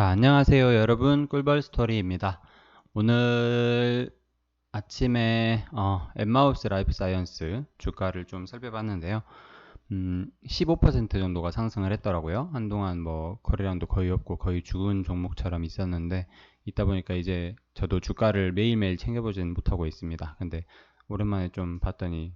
자, 안녕하세요, 여러분. 꿀벌 스토리입니다. 오늘 아침에 어, 엠마우스 라이프 사이언스 주가를 좀 살펴봤는데요. 음, 15% 정도가 상승을 했더라고요. 한동안 뭐 거래량도 거의 없고 거의 죽은 종목처럼 있었는데 있다 보니까 이제 저도 주가를 매일매일 챙겨보지는 못하고 있습니다. 근데 오랜만에 좀 봤더니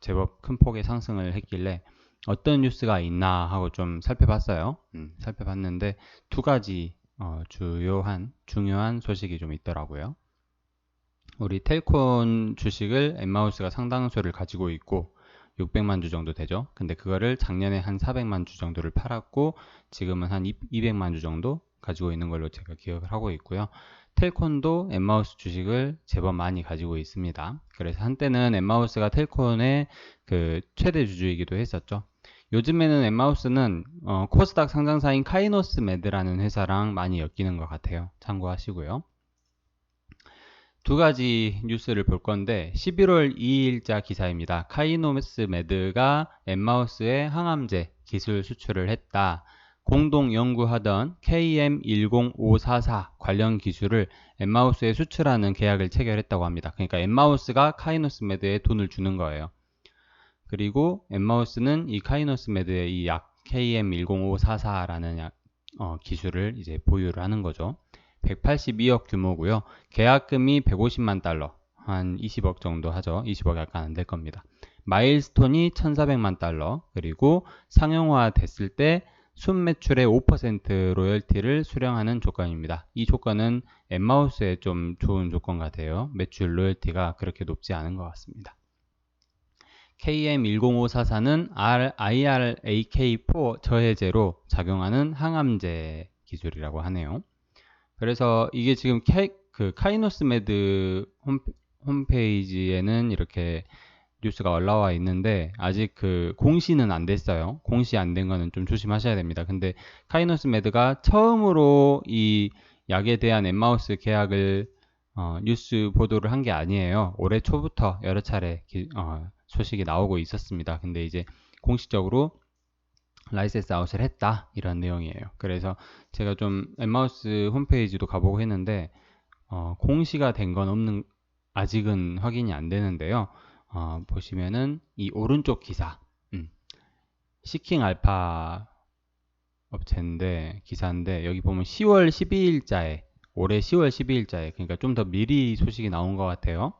제법 큰 폭의 상승을 했길래 어떤 뉴스가 있나 하고 좀 살펴봤어요. 음, 살펴봤는데 두 가지 어, 주요한 중요한 소식이 좀 있더라고요. 우리 텔콘 주식을 엠마우스가 상당수를 가지고 있고 600만 주 정도 되죠. 근데 그거를 작년에 한 400만 주 정도를 팔았고 지금은 한 200만 주 정도 가지고 있는 걸로 제가 기억을 하고 있고요. 텔콘도 엠마우스 주식을 제법 많이 가지고 있습니다. 그래서 한때는 엠마우스가 텔콘의 그 최대 주주이기도 했었죠. 요즘에는 엠마우스는 어, 코스닥 상장사인 카이노스 매드라는 회사랑 많이 엮이는 것 같아요. 참고하시고요. 두 가지 뉴스를 볼 건데 11월 2일자 기사입니다. 카이노스 매드가 엠마우스의 항암제 기술 수출을 했다. 공동 연구하던 KM10544 관련 기술을 엠마우스에 수출하는 계약을 체결했다고 합니다. 그러니까 엠마우스가 카이노스 매드에 돈을 주는 거예요. 그리고 엠마우스는 이 카이노스 매드의 이 약 KM10544라는 약, 어, 기술을 이제 보유를 하는 거죠. 182억 규모고요. 계약금이 150만 달러, 한 20억 정도 하죠. 20억 약간 안 될 겁니다. 마일스톤이 1,400만 달러, 그리고 상용화 됐을 때 순매출의 5% 로열티를 수령하는 조건입니다. 이 조건은 엠마우스에 좀 좋은 조건 같아요. 매출 로열티가 그렇게 높지 않은 것 같습니다. KM10544는 IRAK4 저해제로 작용하는 항암제 기술이라고 하네요. 그래서 이게 지금 K, 그 카이노스 메드 홈, 홈페이지에는 이렇게 뉴스가 올라와 있는데 아직 그 공시는 안 됐어요. 공시 안 된 거는 좀 조심하셔야 됩니다. 근데 카이노스 메드가 처음으로 이 약에 대한 엠마우스 계약을 어, 뉴스 보도를 한 게 아니에요. 올해 초부터 여러 차례 기, 어, 소식이 나오고 있었습니다. 근데 이제 공식적으로 라이센스 아웃을 했다 이런 내용이에요. 그래서 제가 좀 엠마우스 홈페이지도 가보고 했는데 어, 공시가 된 건 없는 아직은 확인이 안 되는데요. 어, 보시면은 이 오른쪽 기사 음, 시킹 알파 업체인데 기사인데 여기 보면 10월 12일자에 올해 10월 12일자에 그러니까 좀 더 미리 소식이 나온 것 같아요.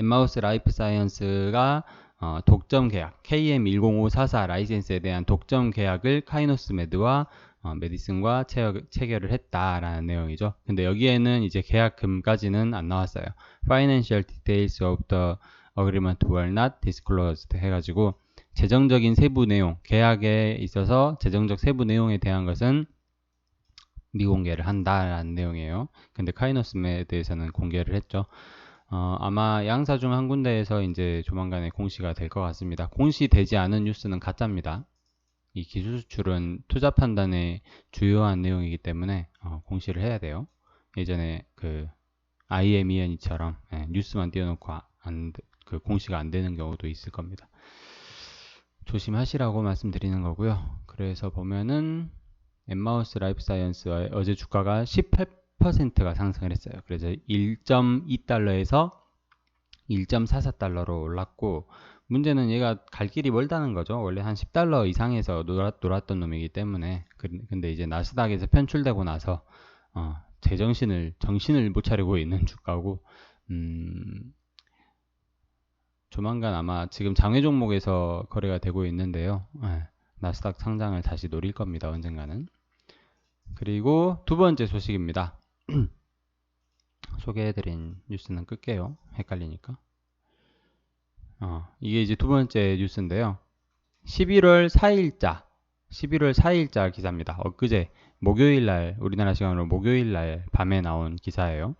엠마우스 라이프 사이언스가 어, 독점 계약 KM10544 라이센스에 대한 독점 계약을 카이노스 메드와 어, 메디슨과 체결 을 했다라는 내용이죠. 근데 여기에는 이제 계약금까지는 안 나왔어요. Financial details of the agreement were not disclosed 해가지고 재정적인 세부 내용, 계약에 있어서 재정적 세부 내용에 대한 것은 미공개를 한다라는 내용이에요. 근데 카이노스 메드에서는 공개를 했죠. 어, 아마 양사 중 한 군데에서 이제 조만간에 공시가 될 것 같습니다. 공시되지 않은 뉴스는 가짜입니다. 이 기술 수출은 투자 판단의 주요한 내용이기 때문에 어, 공시를 해야 돼요. 예전에 그 IM 이현이처럼 예, 뉴스만 띄워놓고 안, 그 공시가 안 되는 경우도 있을 겁니다. 조심하시라고 말씀드리는 거고요. 그래서 보면은 엠마우스 라이프 사이언스 어제 주가가 18 10%가 상승을 했어요. 그래서 1.2달러에서 1.44달러로 올랐고 문제는 얘가 갈 길이 멀다는 거죠. 원래 한 10달러 이상에서 놀았, 놀았던 놈이기 때문에 그, 근데 이제 나스닥에서 편출되고 나서 어, 제정신을 정신을 못 차리고 있는 주가고 음, 조만간 아마 지금 장외 종목에서 거래가 되고 있는데요. 네, 나스닥 상장을 다시 노릴 겁니다. 언젠가는. 그리고 두 번째 소식입니다. 소개해드린 뉴스는 끌게요. 헷갈리니까. 어, 이게 이제 두 번째 뉴스인데요. 11월 4일자, 11월 4일자 기사입니다. 엊그제 목요일 날, 우리나라 시간으로 목요일 날 밤에 나온 기사예요.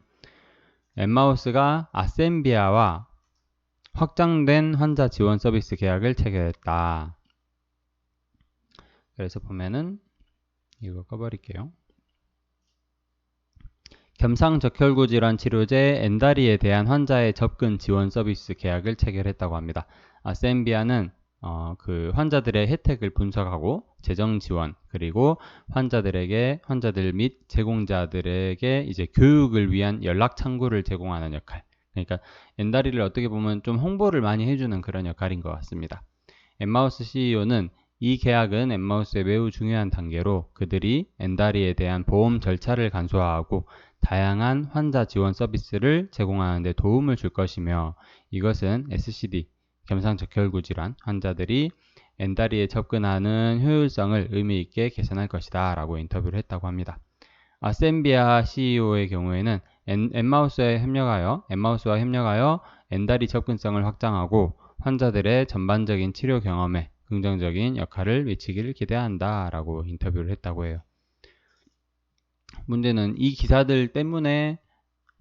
엠마우스가 아셈비아와 확장된 환자 지원 서비스 계약을 체결했다. 그래서 보면은 이거 꺼버릴게요. 겸상적혈구 질환 치료제 엔다리에 대한 환자의 접근 지원 서비스 계약을 체결했다고 합니다. 아 셈비아는 어, 그 환자들의 혜택을 분석하고 재정 지원 그리고 환자들에게 환자들 및 제공자들에게 이제 교육을 위한 연락 창구를 제공하는 역할. 그러니까 엔다리를 어떻게 보면 좀 홍보를 많이 해주는 그런 역할인 것 같습니다. 엠마우스 CEO는 이 계약은 엠마우스의 매우 중요한 단계로 그들이 엔다리에 대한 보험 절차를 간소화하고 다양한 환자 지원 서비스를 제공하는 데 도움을 줄 것이며 이것은 SCD, 겸상적혈구 질환 환자들이 엔다리에 접근하는 효율성을 의미 있게 개선할 것이다 라고 인터뷰를 했다고 합니다. 아셈비아 CEO의 경우에는 엠마우스에 협력하여 엠마우스와 협력하여 엔다리 접근성을 확장하고 환자들의 전반적인 치료 경험에 긍정적인 역할을 미치기를 기대한다 라고 인터뷰를 했다고 해요. 문제는 이 기사들 때문에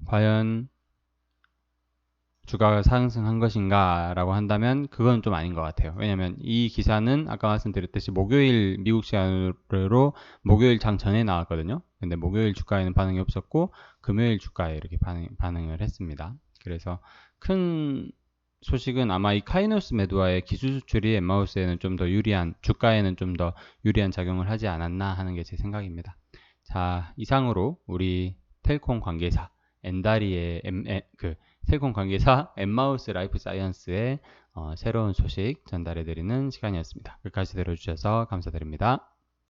과연 주가가 상승한 것인가 라고 한다면 그건 좀 아닌 것 같아요. 왜냐면 이 기사는 아까 말씀드렸듯이 목요일 미국 시간으로 목요일 장 전에 나왔거든요. 근데 목요일 주가에는 반응이 없었고 금요일 주가에 이렇게 반응, 반응을 했습니다. 그래서 큰 소식은 아마 이 카이노스 매도와의 기술 수출이 엠마우스에는 좀 더 유리한 주가에는 좀 더 유리한 작용을 하지 않았나 하는 게 제 생각입니다. 자 이상으로 우리 텔콤 관계사 엔다리의 엠, 에, 그 텔콤 관계사 엠마우스 라이프 사이언스의 어, 새로운 소식 전달해 드리는 시간이었습니다. 끝까지 들어주셔서 감사드립니다.